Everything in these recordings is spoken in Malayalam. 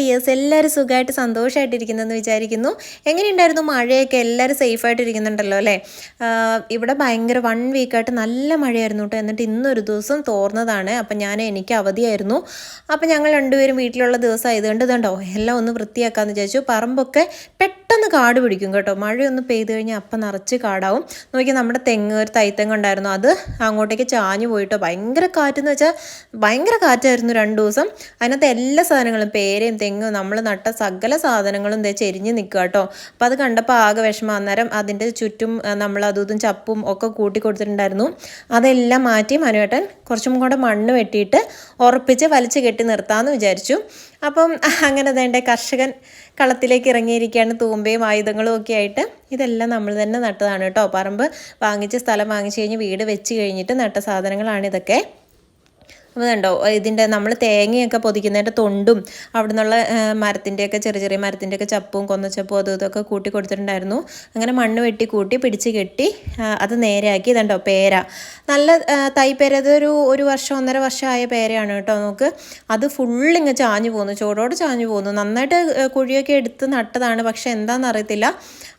ഡിയേഴ്സ് എല്ലാവരും സുഖമായിട്ട് സന്തോഷമായിട്ടിരിക്കുന്നെന്ന് വിചാരിക്കുന്നു. എങ്ങനെയുണ്ടായിരുന്നു മഴയൊക്കെ? എല്ലാവരും സേഫായിട്ട് ഇരിക്കുന്നുണ്ടല്ലോ അല്ലേ ഇവിടെ ഭയങ്കര വൺ വീക്കായിട്ട് നല്ല മഴയായിരുന്നു കേട്ടോ. എന്നിട്ട് ഇന്നൊരു ദിവസം തോർന്നതാണ്. അപ്പം ഞാൻ എനിക്ക് അവധിയായിരുന്നു. അപ്പം ഞങ്ങൾ രണ്ടുപേരും വീട്ടിലുള്ള ദിവസം ആയതുകൊണ്ട് ഇതുണ്ടോ എല്ലാം ഒന്ന് വൃത്തിയാക്കാമെന്ന് വിചാരിച്ചു. പറമ്പൊക്കെ പെട്ടെന്ന് കാട് പിടിക്കും കേട്ടോ. മഴയൊന്നും പെയ്ത് കഴിഞ്ഞാൽ അപ്പം നിറച്ച് കാടാവും. നോക്കി നമ്മുടെ തെങ്ങ് ഒരു തൈത്തെങ്ങ് ഉണ്ടായിരുന്നു. അത് അങ്ങോട്ടേക്ക് ചാഞ്ഞു പോയിട്ടോ ഭയങ്കര കാറ്റെന്ന് വെച്ചാൽ ഭയങ്കര കാറ്റായിരുന്നു രണ്ട് ദിവസം. അതിനകത്ത് എല്ലാ സാധനങ്ങളും പേരയും തെങ്ങും നമ്മൾ നട്ട സകല സാധനങ്ങളും ഇതേ ചെരിഞ്ഞ് നിൽക്കുക കേട്ടോ. അപ്പോൾ അത് കണ്ടപ്പോൾ ആകെ വിഷമം. അന്നേരം അതിന്റെ ചുറ്റും നമ്മൾ അതും ചപ്പും ഒക്കെ കൂട്ടി കൊടുത്തിട്ടുണ്ടായിരുന്നു. അതെല്ലാം മാറ്റി മനുവേട്ടൻ കുറച്ചും കൂടെ മണ്ണ് വെട്ടിയിട്ട് ഉറപ്പിച്ച് വലിച്ചു കെട്ടി നിർത്താമെന്ന് വിചാരിച്ചു. അപ്പം അങ്ങനെ തന്നെ കർഷകൻ കളത്തിലേക്ക് ഇറങ്ങിയിരിക്കുകയാണ്. തൂമ്പയും ആയുധങ്ങളും ഒക്കെ ആയിട്ട് ഇതെല്ലാം നമ്മൾ തന്നെ നട്ടതാണ് കേട്ടോ. പറമ്പ് വാങ്ങിച്ച് സ്ഥലം വാങ്ങിച്ച് കഴിഞ്ഞ് വീട് വെച്ച് കഴിഞ്ഞിട്ട് നട്ട സാധനങ്ങളാണ് ഇതൊക്കെ. കണ്ടോ ഇതിന്റെ നമ്മൾ തേങ്ങയൊക്കെ പൊതിക്കുന്നതിന്റെ തൊണ്ടും അവിടെ നിന്നുള്ള മരത്തിന്റെയൊക്കെ ചെറിയ ചെറിയ മരത്തിന്റെയൊക്കെ ചപ്പും കൊന്നച്ചപ്പും അതും ഇതൊക്കെ കൂട്ടി കൊടുത്തിട്ടുണ്ടായിരുന്നു. അങ്ങനെ മണ്ണ് വെട്ടി കൂട്ടി പിടിച്ച് കെട്ടി അത് നേരെയാക്കി. ഇതുണ്ടോ പേര. നല്ല തൈ പേര ഇതൊരു ഒരു വർഷം ഒന്നര വർഷമായ പേരയാണ് കേട്ടോ നമുക്ക്. അത് ഫുള്ള് ഇങ്ങ് ചാഞ്ഞു പോകുന്നു ചോടോട് ചാഞ്ഞു പോകുന്നു നന്നായിട്ട് കുഴിയൊക്കെ എടുത്ത് നട്ടതാണ്. പക്ഷെ എന്താണെന്ന് അറിയത്തില്ല.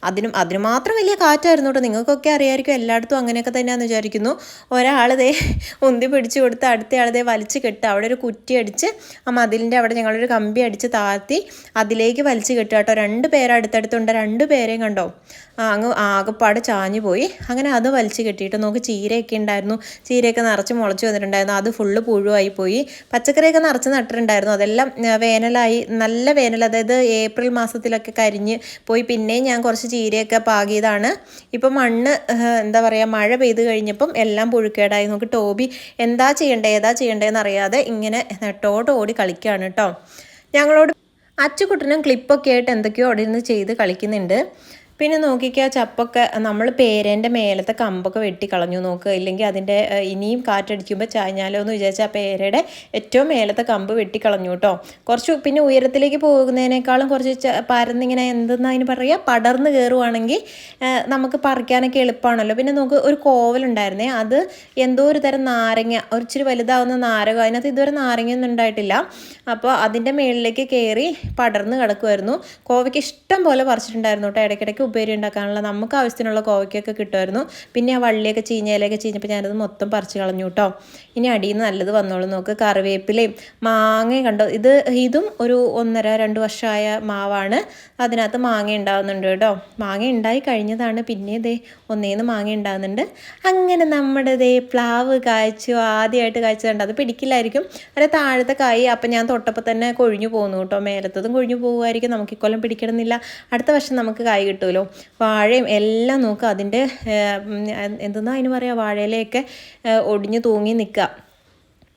അതിനും അതിന് മാത്രം വലിയ കാറ്റായിരുന്നു കേട്ടോ. നിങ്ങൾക്കൊക്കെ അറിയാമായിരിക്കും എല്ലായിടത്തും അങ്ങനെയൊക്കെ തന്നെയാണെന്ന് വിചാരിക്കുന്നു. ഒരാൾ ദേ ഉന്തി പിടിച്ചു കൊടുത്ത് അടുത്ത ആൾ ദേ വലിച്ച് കെട്ടുക. അവിടെ ഒരു കുറ്റി അടിച്ച് ആ മതിലിന്റെ അവിടെ ഞങ്ങളൊരു കമ്പി അടിച്ച് താഴ്ത്തി അതിലേക്ക് വലിച്ചു കെട്ടുക കേട്ടോ. രണ്ട് പേരെ അടുത്തടുത്തുണ്ട്. രണ്ട് പേരെയും കണ്ടോ? അങ്ങ് ആകെപ്പാട് ചാഞ്ഞു പോയി. അങ്ങനെ അത് വലിച്ചു കെട്ടിയിട്ട് നമുക്ക് ചീരയൊക്കെ ഉണ്ടായിരുന്നു. ചീരയൊക്കെ നിറച്ച് മുളച്ച് വന്നിട്ടുണ്ടായിരുന്നു. അത് ഫുള്ള് പുഴുവായി പോയി. പച്ചക്കറിയൊക്കെ നിറച്ച് നട്ടിട്ടുണ്ടായിരുന്നു. അതെല്ലാം വേനലായി. നല്ല വേനൽ അതായത് ഏപ്രിൽ മാസത്തിലൊക്കെ കരിഞ്ഞ് പോയി. പിന്നെയും ഞാൻ കുറച്ച് ചീരയൊക്കെ പാകിയതാണ്. ഇപ്പം മണ്ണ് എന്താ പറയുക മഴ പെയ്ത് കഴിഞ്ഞപ്പം എല്ലാം പുഴുക്കേടായി. നമുക്ക് ടോബി എന്താ ചെയ്യേണ്ടത് ഏതാ ചെയ്യണ്ടേന്ന് അറിയാതെ ഇങ്ങനെ നെട്ടോട്ട് ഓടി കളിക്കുകയാണ് കേട്ടോ ഞങ്ങളോട് അച്ചുകുട്ടനും ക്ലിപ്പൊക്കെ ആയിട്ട് എന്തൊക്കെയോ അവിടെ ഇരുന്ന് ചെയ്ത് കളിക്കുന്നുണ്ട്. പിന്നെ നോക്കിക്കുക ചപ്പൊക്കെ നമ്മൾ പേരേന്റെ മേലത്തെ കമ്പൊക്കെ വെട്ടി കളഞ്ഞു നോക്കുക ഇല്ലെങ്കിൽ അതിന്റെ ഇനിയും കാറ്റടിക്കുമ്പോൾ ചാഞ്ഞാലോ എന്ന് വിചാരിച്ചാൽ ആ പേരയുടെ ഏറ്റവും മേലത്തെ കമ്പ് വെട്ടി കളഞ്ഞു കേട്ടോ കുറച്ച് പിന്നെ ഉയരത്തിലേക്ക് പോകുന്നതിനേക്കാളും കുറച്ച് പരന്നിങ്ങനെ എന്തെന്ന് അതിന് പറയുക പടർന്ന് കയറുവാണെങ്കിൽ നമുക്ക് പറിക്കാനൊക്കെ എളുപ്പമാണല്ലോ പിന്നെ നമുക്ക് ഒരു കോവലുണ്ടായിരുന്നേ അത് എന്തോ ഒരു തരം നാരങ്ങ ഒരിച്ചിരി വലുതാവുന്ന നാരക അതിനകത്ത് ഇതുവരെ നാരങ്ങയൊന്നും ഉണ്ടായിട്ടില്ല. അപ്പോൾ അതിന്റെ മേളിലേക്ക് കയറി പടർന്ന് കിടക്കുമായിരുന്നു കോവയ്ക്ക് ഇഷ്ടം പോലെ പറിച്ചിട്ടുണ്ടായിരുന്നു കേട്ടോ ഇടയ്ക്കിടയ്ക്ക് ഉപ്പേരി ഉണ്ടാക്കാനുള്ള നമുക്ക് ആവശ്യത്തിനുള്ള കോവയ്ക്കൊക്കെ കിട്ടുമായിരുന്നു. പിന്നെ ആ വള്ളിയൊക്കെ ചീഞ്ഞയിലൊക്കെ ചീഞ്ഞപ്പോൾ ഞാനത് മൊത്തം പറിച്ച് കളഞ്ഞു കേട്ടോ ഇനി അടിയിൽ നിന്ന് നല്ലത് വന്നോളൂ നോക്ക്. കറിവേപ്പിലയും മാങ്ങയും കണ്ടോ? ഇത് ഇതും ഒരു ഒന്നര രണ്ട് വർഷമായ മാവാണ്. അതിനകത്ത് മാങ്ങ ഉണ്ടാകുന്നുണ്ട് കേട്ടോ. മാങ്ങ ഉണ്ടായി കഴിഞ്ഞതാണ്. പിന്നെ ഇതേ ഒന്നേന്ന് മാങ്ങ ഉണ്ടാകുന്നുണ്ട് അങ്ങനെ നമ്മുടെ ദേ പ്ലാവ് കായ്ച്ചു. ആദ്യമായിട്ട് കായ്ച്ചതുണ്ട് അത് പിടിക്കില്ലായിരിക്കും. അതിന്റെ താഴത്തെ കായ് അപ്പം ഞാൻ തൊട്ടപ്പോൾ തന്നെ കൊഴിഞ്ഞു പോകുന്നു കേട്ടോ. മേലത്തതും കൊഴിഞ്ഞു പോകുമായിരിക്കും. നമുക്ക് ഇക്കൊല്ലം പിടിക്കണമെന്നില്ല. അടുത്ത വർഷം നമുക്ക് കായ് കിട്ടുമല്ലോ വാഴയും എല്ലാം നോക്കുക അതിന്റെ എന്തെന്നാ അതിന് പറയുക വാഴയിലയൊക്കെ ഒടിഞ്ഞു തൂങ്ങി നിൽക്കുക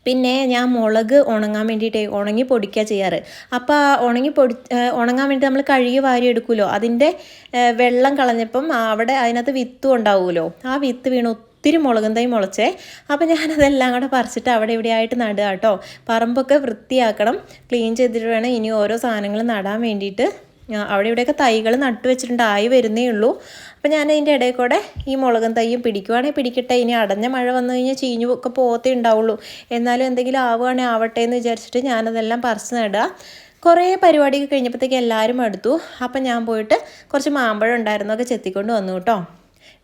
പിന്നെ ഞാൻ മുളക് ഉണങ്ങാൻ വേണ്ടിയിട്ട് ഉണങ്ങി പൊടിക്കുക ചെയ്യാറ്. അപ്പോൾ ഉണങ്ങി പൊടി ഉണങ്ങാൻ വേണ്ടി നമ്മൾ കഴുകി വാരി എടുക്കുമല്ലോ അതിന്റെ വെള്ളം കളഞ്ഞപ്പം അവിടെ അതിനകത്ത് വിത്തും ഉണ്ടാവുമല്ലോ? ആ വിത്ത് വീണ് ഒത്തിരി മുളകും തൈ മുളച്ചേ. അപ്പോൾ ഞാനതെല്ലാം കൂടെ പറിച്ചിട്ട് അവിടെ ഇവിടെ ആയിട്ട് നടുക കേട്ടോ. പറമ്പൊക്കെ വൃത്തിയാക്കണം. ക്ലീൻ ചെയ്തിട്ട് വേണം ഇനി ഓരോ സാധനങ്ങൾ നടാൻ വേണ്ടിയിട്ട്. അവിടെ ഇവിടെയൊക്കെ തൈകൾ നട്ടു വെച്ചിട്ടുണ്ട് ആയി വരുന്നേ ഉള്ളൂ. അപ്പോൾ ഞാൻ അതിന്റെ ഇടയിൽ കൂടെ ഈ മുളകും തൈയും പിടിക്കുവാണെങ്കിൽ പിടിക്കട്ടെ ഇനി അടഞ്ഞ മഴ വന്നു കഴിഞ്ഞാൽ ചീഞ്ഞു ഒക്കെ പോകത്തേ ഉണ്ടാവുള്ളൂ. എന്നാലും എന്തെങ്കിലും ആവുകയാണെങ്കിൽ ആവട്ടെ എന്ന് വിചാരിച്ചിട്ട് ഞാനതെല്ലാം പറിച്ച് നടുക. കുറേ പരിപാടിയൊക്കെ കഴിഞ്ഞപ്പോഴത്തേക്ക് എല്ലാവരും എടുത്തു അപ്പം ഞാൻ പോയിട്ട് കുറച്ച് മാമ്പഴം ഉണ്ടായിരുന്നൊക്കെ ചെത്തിക്കൊണ്ട് വന്നു കേട്ടോ.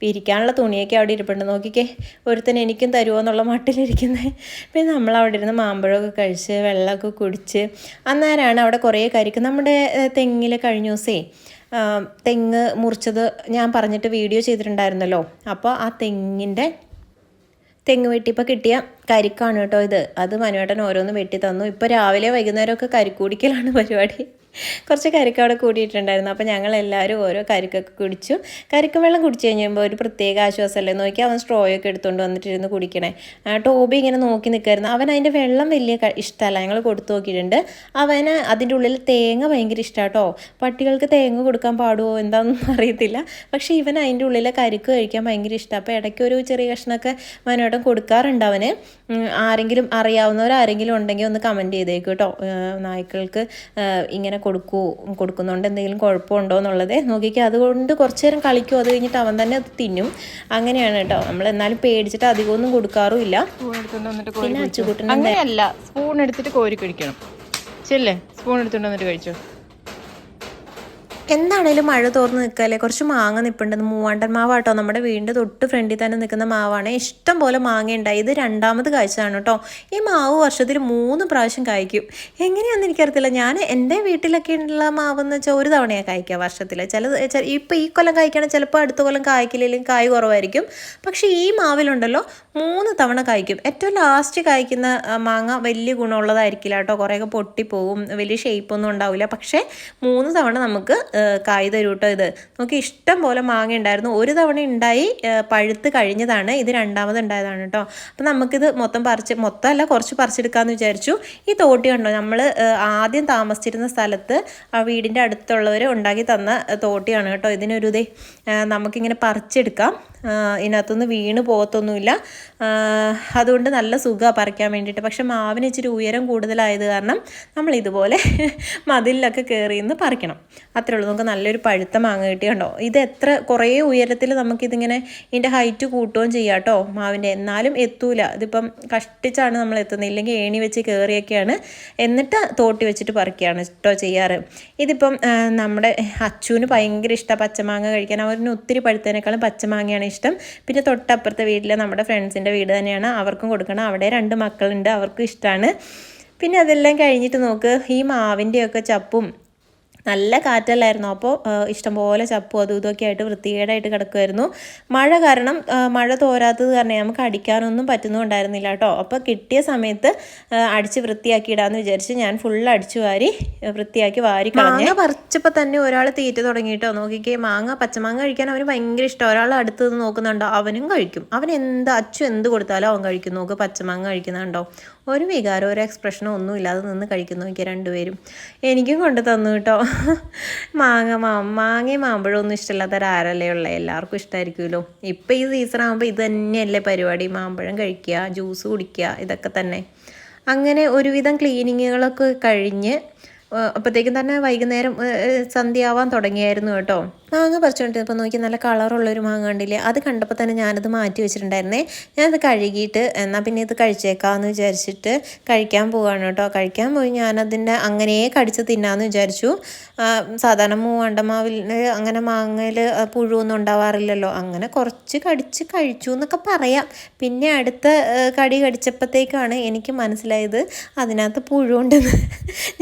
ഇരിക്കാനുള്ള തുണിയൊക്കെ അവിടെ ഇരിപ്പുണ്ട്. നോക്കിക്കേ ഒരുത്തൻ എനിക്കും തരുമോ എന്നുള്ള മട്ടിലിരിക്കുന്നത് പിന്നെ നമ്മൾ അവിടെ ഇരുന്ന് മാമ്പഴമൊക്കെ കഴിച്ച് വെള്ളമൊക്കെ കുടിച്ച് അന്നേരമാണ് അവിടെ കുറേ കരിക്ക്. നമ്മുടെ തെങ്ങിൽ കഴിഞ്ഞ ദിവസേ തെങ്ങ് മുറിച്ചത് ഞാൻ പറഞ്ഞിട്ട് വീഡിയോ ചെയ്തിട്ടുണ്ടായിരുന്നല്ലോ. അപ്പോൾ ആ തെങ്ങിന്റെ തെങ്ങ് വെട്ടിപ്പോൾ കിട്ടിയ കരിക്കാണ് കേട്ടോ ഇത്. അത് മനുവേട്ടൻ ഓരോന്ന് വെട്ടി തന്നു. ഇപ്പോൾ രാവിലെ വൈകുന്നേരമൊക്കെ കരിക്കൂടിക്കലാണ് പരിപാടി. കുറച്ച് കരിക്ക് അവിടെ കൂടിയിട്ടുണ്ടായിരുന്നു. അപ്പോൾ ഞങ്ങളെല്ലാവരും ഓരോ കരിക്കൊക്കെ കുടിച്ചു. കരിക്ക് വെള്ളം കുടിച്ചു കഴിയുമ്പോൾ ഒരു പ്രത്യേക ആശ്വാസമല്ലേ? നോക്കി അവൻ സ്ട്രോയൊക്കെ എടുത്തുകൊണ്ട് വന്നിട്ടിരുന്ന് കുടിക്കണേ. ടോബി ഇങ്ങനെ നോക്കി നിൽക്കായിരുന്നു അവൻ അതിന്റെ വെള്ളം വലിയ ഇഷ്ടമല്ല. ഞങ്ങൾ കൊടുത്തു നോക്കിയിട്ടുണ്ട്. അവന് അതിന്റെ ഉള്ളിൽ തേങ്ങ ഭയങ്കര ഇഷ്ടമാട്ടോ പട്ടികൾക്ക് തേങ്ങ കൊടുക്കാൻ പാടുമോ എന്താണെന്നൊന്നും അറിയത്തില്ല. പക്ഷേ ഇവൻ അതിന്റെ ഉള്ളിലെ കരിക്ക് കഴിക്കാൻ ഭയങ്കര ഇഷ്ടമാണ് അപ്പോൾ ഇടയ്ക്ക് ഒരു ചെറിയ കഷ്ണമൊക്കെ മനോട്ടം കൊടുക്കാറുണ്ട് അവന്. ആരെങ്കിലും അറിയാവുന്നവർ ആരെങ്കിലും ഉണ്ടെങ്കിൽ ഒന്ന് കമന്റ് ചെയ്തേക്കും കേട്ടോ നായ്ക്കൾക്ക് ഇങ്ങനെ കൊടുക്കൂ കൊടുക്കുന്നുണ്ട് എന്തെങ്കിലും കുഴപ്പമുണ്ടോ എന്നുള്ളത് നോക്കിക്കുക അതുകൊണ്ട് കുറച്ച് നേരം കളിക്കും. അത് കഴിഞ്ഞിട്ട് അവൻ തന്നെ അത് തിന്നും. അങ്ങനെയാണ് കേട്ടോ. നമ്മൾ എന്നാലും പേടിച്ചിട്ട് അധികമൊന്നും കൊടുക്കാറുമില്ല. പിന്നെ. അങ്ങനെയല്ല. സ്പൂൺ എടുത്തിട്ട് കോരി കഴിക്കണം ചെല്ലേ സ്പൂൺ എടുത്തിട്ട് വന്നിട്ട് കഴിച്ചോ? എന്താണേലും മഴ തോർന്ന് നിൽക്കല്ലേ? കുറച്ച് മാങ്ങ നിൽപ്പുണ്ട് മൂവാണ്ടൻ മാവാട്ടോ. നമ്മുടെ വീടിന്റെ തൊട്ട് ഫ്രണ്ടിൽ തന്നെ നിൽക്കുന്ന മാവാണ്. ഇഷ്ടം പോലെ മാങ്ങ ഉണ്ടായി. ഇത് രണ്ടാമത് കാഴ്ചയാണ് കേട്ടോ. ഈ മാവ് വർഷത്തിൽ മൂന്ന് പ്രാവശ്യം കായ്ക്കും. എങ്ങനെയാണെന്ന് എനിക്കറിയത്തില്ല. ഞാൻ എന്റെ വീട്ടിലൊക്കെ ഉള്ള മാവ് എന്ന് വെച്ചാൽ ഒരു തവണയാണ് കായ്ക്കുക വർഷത്തിൽ ചില ഇപ്പോൾ ഈ കൊല്ലം കായ്ക്കുകയാണെങ്കിൽ ചിലപ്പോൾ അടുത്ത കൊല്ലം കായ്ക്കില്ലെങ്കിലും കായ് കുറവായിരിക്കും. പക്ഷേ ഈ മാവിലുണ്ടല്ലോ മൂന്ന് തവണ കായ്ക്കും. ഏറ്റവും ലാസ്റ്റ് കായ്ക്കുന്ന മാങ്ങ വലിയ ഗുണമുള്ളതായിരിക്കില്ല കേട്ടോ. കുറേയൊക്കെ പൊട്ടിപ്പോവും. വലിയ ഷേപ്പൊന്നും ഉണ്ടാവില്ല. പക്ഷേ മൂന്ന് തവണ നമുക്ക് കായ് തരും ഇത്. നമുക്ക് ഇഷ്ടം പോലെ മാങ്ങ ഉണ്ടായിരുന്നു. ഒരു തവണ ഉണ്ടായി പഴുത്ത് കഴിഞ്ഞതാണ്. ഇത് രണ്ടാമത് ഉണ്ടായതാണ് കേട്ടോ അപ്പം നമുക്കിത് മൊത്തം പറിച്ച് മൊത്തമല്ല കുറച്ച് പറിച്ചെടുക്കാമെന്ന് വിചാരിച്ചു. ഈ തോട്ടി കണ്ടോ? നമ്മൾ ആദ്യം താമസിച്ചിരുന്ന സ്ഥലത്ത് ആ വീടിന്റെ അടുത്തുള്ളവർ ഉണ്ടാക്കി തന്ന തോട്ടിയാണ് കേട്ടോ ഇതിനൊരു ഇതേ. നമുക്കിങ്ങനെ പറിച്ചെടുക്കാം. ഇതിനകത്തുനിന്ന് വീണ് പോകത്തൊന്നുമില്ല. അതുകൊണ്ട് നല്ല സുഖമാണ് പറിക്കാൻ വേണ്ടിയിട്ട്. പക്ഷെ മാവിന് ഇച്ചിരി ഉയരം കൂടുതലായത് കാരണം നമ്മൾ ഇതുപോലെ മതിലിലൊക്കെ കയറി നിന്ന് പറിക്കണം. അത്രേ ഉള്ളൂ. നമുക്ക് നല്ലൊരു പഴുത്ത മാങ്ങ കിട്ടിയുണ്ടോ ഇത് എത്ര കുറേ ഉയരത്തിൽ നമുക്കിതിങ്ങനെ ഇതിന്റെ ഹൈറ്റ് കൂട്ടുകയും ചെയ്യാം കേട്ടോ മാവിന്റെ. എന്നാലും എത്തൂല. ഇതിപ്പം കഷ്ടിച്ചാണ് നമ്മൾ എത്തുന്നത്. ഇല്ലെങ്കിൽ ഏണി വെച്ച് കയറിയൊക്കെയാണ് എന്നിട്ട് തോട്ടി വെച്ചിട്ട് പറിക്കുകയാണ് കേട്ടോ ചെയ്യാറ്. ഇതിപ്പം നമ്മുടെ അച്ചുവിന് ഭയങ്കര ഇഷ്ടമാണ് പച്ചമാങ്ങ കഴിക്കാൻ. അവരിന് ഒത്തിരി പഴുത്തതിനേക്കാളും പച്ചമാങ്ങയാണ് ഇഷ്ടം. പിന്നെ തൊട്ടപ്പുറത്തെ വീട്ടിലെ നമ്മുടെ ഫ്രണ്ട്സിന്റെ വീട് തന്നെയാണ്. അവർക്കും കൊടുക്കണം. അവിടെ രണ്ട് മക്കളുണ്ട്. അവർക്കും ഇഷ്ടമാണ് പിന്നെ അതെല്ലാം കഴിഞ്ഞിട്ട് നോക്ക് ഈ മാവിന്റെയൊക്കെ ചപ്പും നല്ല കാറ്റല്ലായിരുന്നു. അപ്പോൾ ഇഷ്ടംപോലെ ചപ്പും അതും ഇതൊക്കെ ആയിട്ട് വൃത്തികേടായിട്ട് കിടക്കുമായിരുന്നു മഴ കാരണം മഴ തോരാത്തത് കാരണം നമുക്ക് അടിക്കാനൊന്നും പറ്റുന്നുണ്ടായിരുന്നില്ല കേട്ടോ. അപ്പോൾ കിട്ടിയ സമയത്ത് അടിച്ച് വൃത്തിയാക്കി ഇടാമെന്ന് വിചാരിച്ച് ഞാൻ ഫുൾ അടിച്ചു വാരി വൃത്തിയാക്കി വാരി മാങ്ങ പറിച്ചപ്പോൾ തന്നെ ഒരാൾ തീറ്റ തുടങ്ങിയിട്ടോ? നോക്കിക്കേ മാങ്ങ പച്ചമാങ്ങ കഴിക്കാൻ അവന് ഭയങ്കര ഇഷ്ടം. ഒരാൾ അടുത്ത് നിന്ന് നോക്കുന്നുണ്ടോ? അവനും കഴിക്കും. അവൻ എന്ത് അച്ചു എന്ത് കൊടുത്താലും അവൻ കഴിക്കും. നോക്ക് പച്ചമാങ്ങ കഴിക്കുന്നുണ്ടോ? ഒരു വികാരം ഒരു എക്സ്പ്രഷനോ ഒന്നും ഇല്ലാതെ നിന്ന് കഴിക്കുന്നു. നോക്കിയ രണ്ടുപേരും. എനിക്കും കൊണ്ട് തന്നു കേട്ടോ. മാങ്ങ മാ മാങ്ങയും മാമ്പഴം ഒന്നും ഇഷ്ടമില്ലാത്തവരാരല്ലേ ഉള്ളത് എല്ലാവർക്കും ഇഷ്ടമായിരിക്കുമല്ലോ ഇപ്പം ഈ സീസൺ ആകുമ്പോൾ ഇത് തന്നെയല്ലേ പരിപാടി. മാമ്പഴം കഴിക്കുക ജ്യൂസ് കുടിക്കുക ഇതൊക്കെ തന്നെ. അങ്ങനെ ഒരുവിധം ക്ലീനിങ്ങുകളൊക്കെ കഴിഞ്ഞ് അപ്പോഴത്തേക്കും തന്നെ വൈകുന്നേരം സന്ധ്യ ആവാൻ തുടങ്ങിയായിരുന്നു കേട്ടോ. മാങ്ങ പറിച്ചുകൊണ്ടിരുന്നപ്പോൾ നോക്കി നല്ല കളറുള്ളൊരു മാങ്ങ കണ്ടില്ലേ? അത് കണ്ടപ്പോൾ തന്നെ ഞാനത് മാറ്റി വെച്ചിട്ടുണ്ടായിരുന്നേ. ഞാനത് കഴുകിയിട്ട് എന്നാൽ പിന്നെ ഇത് കഴിച്ചേക്കാമെന്ന് വിചാരിച്ചിട്ട് കഴിക്കാൻ പോവാണ് കേട്ടോ. കഴിക്കാൻ പോയി ഞാനതിന്റെ അങ്ങനെ കടിച്ച് തിന്നാമെന്ന് വിചാരിച്ചു. സാധാരണ മൂവണ്ടമാവിൽ അങ്ങനെ മാങ്ങയിൽ പുഴുവൊന്നും ഉണ്ടാവാറില്ലല്ലോ. അങ്ങനെ കുറച്ച് കടിച്ച് കഴിച്ചു എന്നൊക്കെ പറയാം. പിന്നെ അടുത്ത കടി കടിച്ചപ്പോഴത്തേക്കാണ് എനിക്ക് മനസ്സിലായത് അതിനകത്ത് പുഴുണ്ടെന്ന്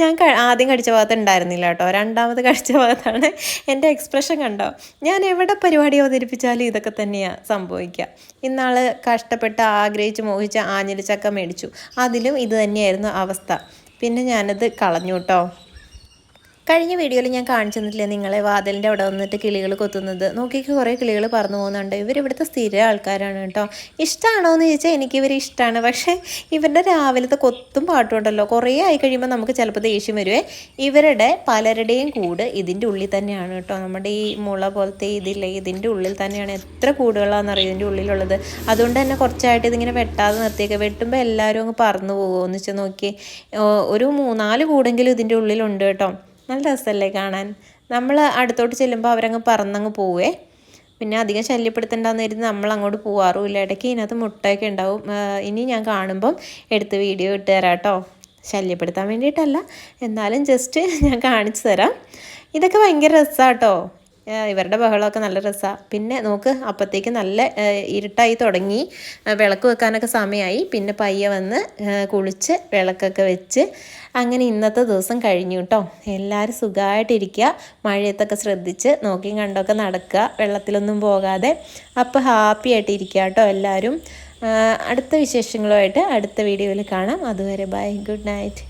ഞാൻ ആദ്യം കടിച്ച ഭാഗത്ത് ഉണ്ടായിരുന്നില്ല കേട്ടോ. രണ്ടാമത് കടിച്ച ഭാഗത്താണ് എന്റെ എക്സ്പ്രഷൻ കണ്ടോ? ഞാൻ എവിടെ പരിപാടി അവതരിപ്പിച്ചാലും ഇതൊക്കെ തന്നെയാണ് സംഭവിക്കുക ഇന്നാൾ കഷ്ടപ്പെട്ട് ആഗ്രഹിച്ച് മോഹിച്ച ആഞ്ഞിലിച്ചക്ക മേടിച്ചു. അതിലും ഇത് തന്നെയായിരുന്നു അവസ്ഥ. പിന്നെ ഞാനത് കളഞ്ഞു കേട്ടോ കഴിഞ്ഞ വീഡിയോയിൽ ഞാൻ കാണിച്ചു തന്നിട്ടില്ലേ നിങ്ങളെ വാതിലിന്റെ അവിടെ വന്നിട്ട് കിളികൾ കൊത്തുന്നത്? നോക്കിക്ക് കുറേ കിളികൾ പറന്നു പോകുന്നുണ്ട്. ഇവർ ഇവിടുത്തെ സ്ഥിര ആൾക്കാരാണ് കേട്ടോ. ഇഷ്ടമാണോ എന്ന് ചോദിച്ചാൽ എനിക്ക് ഇവർ ഇഷ്ടമാണ് പക്ഷേ ഇവരുടെ രാവിലത്തെ കൊത്തും പാട്ടും ഉണ്ടല്ലോ. കുറേ ആയി കഴിയുമ്പോൾ നമുക്ക് ചിലപ്പോൾ ദേഷ്യം വരുവേ. ഇവരുടെ പലരുടെയും കൂട് ഇതിന്റെ ഉള്ളിൽ തന്നെയാണ് കേട്ടോ. നമ്മുടെ ഈ മുള പോലത്തെ ഇതില്ലേ ഇതിന്റെ ഉള്ളിൽ തന്നെയാണ് എത്ര കൂടുകളാണെന്നറിയോ ഇതിന്റെ ഉള്ളിലുള്ളത്. അതുകൊണ്ട് തന്നെ കുറച്ചായിട്ട് ഇതിങ്ങനെ വെട്ടാതെ നിർത്തിയൊക്കെ വെട്ടുമ്പോൾ എല്ലാവരും അങ്ങ് പറന്നു പോകുമോ എന്ന് വെച്ചാൽ നോക്കി ഒരു മൂന്നാൽ കൂടെങ്കിലും ഇതിന്റെ ഉള്ളിലുണ്ട് കേട്ടോ. നല്ല രസമല്ലേ കാണാൻ. നമ്മൾ അടുത്തോട്ട് ചെല്ലുമ്പോൾ അവരങ്ങ് പറന്നങ്ങ് പോവേ. പിന്നെ അധികം ശല്യപ്പെടുത്തണ്ടെന്ന് കരുതി നമ്മൾ അങ്ങോട്ട് പോവാറുമില്ല. ഇടയ്ക്ക് ഇതിനകത്ത് മുട്ടയൊക്കെ ഉണ്ടാവും. ഇനി ഞാൻ കാണുമ്പം എടുത്ത് വീഡിയോ ഇട്ട് തരാം കേട്ടോ. ശല്യപ്പെടുത്താൻ വേണ്ടിയിട്ടല്ല. എന്നാലും ജസ്റ്റ് ഞാൻ കാണിച്ചു തരാം. ഇതൊക്കെ ഭയങ്കര രസമാട്ടോ ഇവരുടെ ബഹളമൊക്കെ നല്ല രസമാണ് പിന്നെ നോക്ക് അപ്പോഴത്തേക്ക് നല്ല ഇരുട്ടായി തുടങ്ങി. വിളക്ക് വെക്കാനൊക്കെ സമയമായി പിന്നെ പയ്യെ വന്ന് കുളിച്ച് വിളക്കൊക്കെ വെച്ച് അങ്ങനെ ഇന്നത്തെ ദിവസം കഴിഞ്ഞു കേട്ടോ എല്ലാവരും സുഖമായിട്ടിരിക്കുക മഴയത്തൊക്കെ ശ്രദ്ധിച്ച് നോക്കിയും കണ്ടൊക്കെ നടക്കുക വെള്ളത്തിലൊന്നും പോകാതെ അപ്പോൾ ഹാപ്പി ആയിട്ട് ഇരിക്കുക കേട്ടോ എല്ലാവരും അടുത്ത വിശേഷങ്ങളുമായിട്ട് അടുത്ത വീഡിയോയിൽ കാണാം. അതുവരെ ബൈ. Good night.